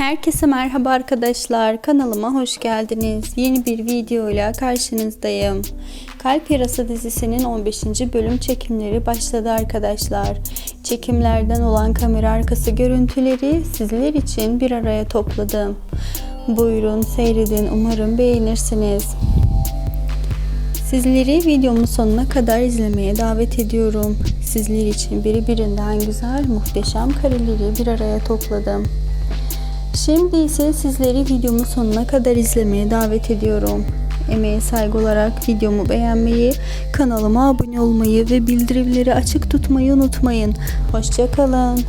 Herkese merhaba arkadaşlar. Kanalıma hoş geldiniz. Yeni bir video ile karşınızdayım. Kalp Yarası dizisinin 15. bölüm çekimleri başladı arkadaşlar. Çekimlerden olan kamera arkası görüntüleri sizler için bir araya topladım. Buyurun seyredin. Umarım beğenirsiniz. Sizleri videomun sonuna kadar izlemeye davet ediyorum. Sizler için birbirinden güzel, muhteşem kareleri bir araya topladım. Şimdi ise sizleri videomun sonuna kadar izlemeye davet ediyorum. Emeğe saygı olarak videomu beğenmeyi, kanalıma abone olmayı ve bildirimleri açık tutmayı unutmayın. Hoşçakalın.